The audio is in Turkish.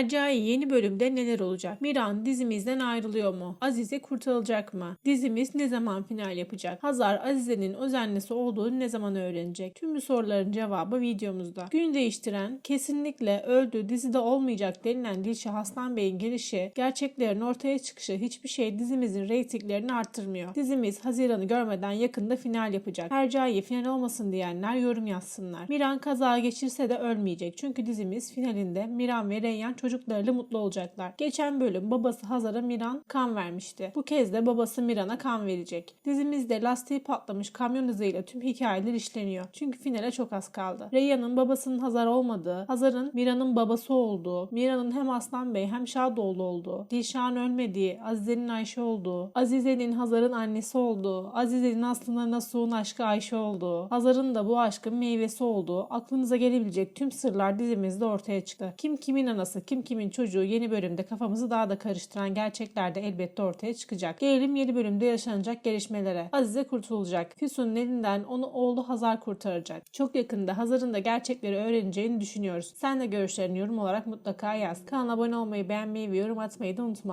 Hercai yeni bölümde neler olacak? Miran dizimizden ayrılıyor mu? Azize kurtarılacak mı? Dizimiz ne zaman final yapacak? Hazar Azize'nin özenlisi olduğunu ne zaman öğrenecek? Tüm bu soruların cevabı videomuzda. Gün değiştiren, kesinlikle öldü dizide olmayacak denilen Dilşah Aslan Bey'in gelişi, gerçeklerin ortaya çıkışı hiçbir şey dizimizin reytinglerini arttırmıyor. Dizimiz Haziran'ı görmeden yakında final yapacak. Hercai final olmasın diyenler yorum yazsınlar. Miran kaza geçirse de ölmeyecek. Çünkü dizimiz finalinde Miran ve Reyyan çocuklarıyla mutlu olacaklar. Geçen bölüm babası Hazar'a Miran kan vermişti. Bu kez de babası Miran'a kan verecek. Dizimizde lastiği patlamış kamyon hızıyla tüm hikayeler işleniyor. Çünkü finale çok az kaldı. Reyyan'ın babasının Hazar olmadığı, Hazar'ın Miran'ın babası olduğu, Miran'ın hem Aslan Bey hem Şadoğlu olduğu, Dilşah'ın ölmediği, Azize'nin Ayşe olduğu, Azize'nin Hazar'ın annesi olduğu, Azize'nin aslında Nasuh'un aşkı Ayşe olduğu, Hazar'ın da bu aşkın meyvesi olduğu, aklınıza gelebilecek tüm sırlar dizimizde ortaya çıktı. Kim kimin anası, kim kimin çocuğu yeni bölümde kafamızı daha da karıştıran gerçekler de elbette ortaya çıkacak. Gelelim yeni bölümde yaşanacak gelişmelere. Azize kurtulacak. Füsun'un elinden onu oğlu Hazar kurtaracak. Çok yakında Hazar'ın da gerçekleri öğreneceğini düşünüyoruz. Sen de görüşlerini yorum olarak mutlaka yaz. Kanala abone olmayı, beğenmeyi ve yorum atmayı da unutma.